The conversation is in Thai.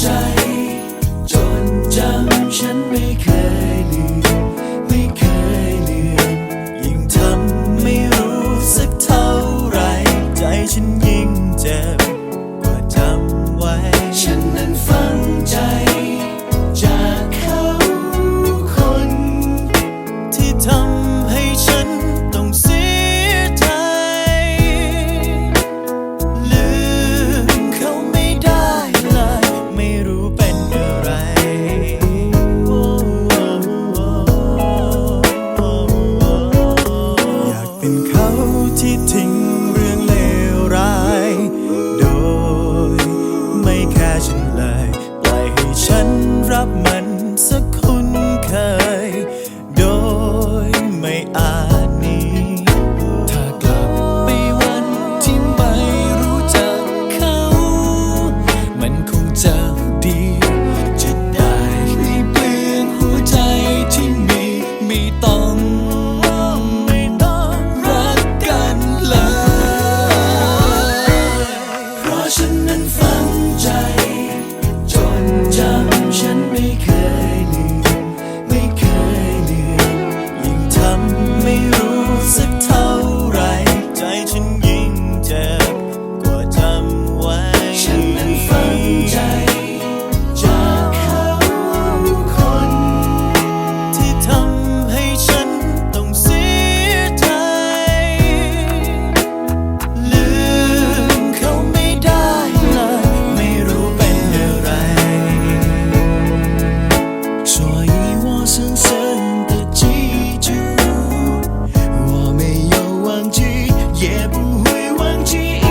ใจ จนจำฉันไม่เคยลืมไม่เคยลืมยิ่งทำไม่รู้สักเท่าไร ใจฉันยิ่งเจ็บาพมันสักคุ้นเคย โดยไม่อาจนี้ ถ้ากลับไปวันที่ไม่รู้จักเขา มันคงจะดี จะได้ไม่เปลืองหัวใจที่มีไม่ต้องไม่ต้องรักกันเลย เพราะฉันนั้นฝัน 记忆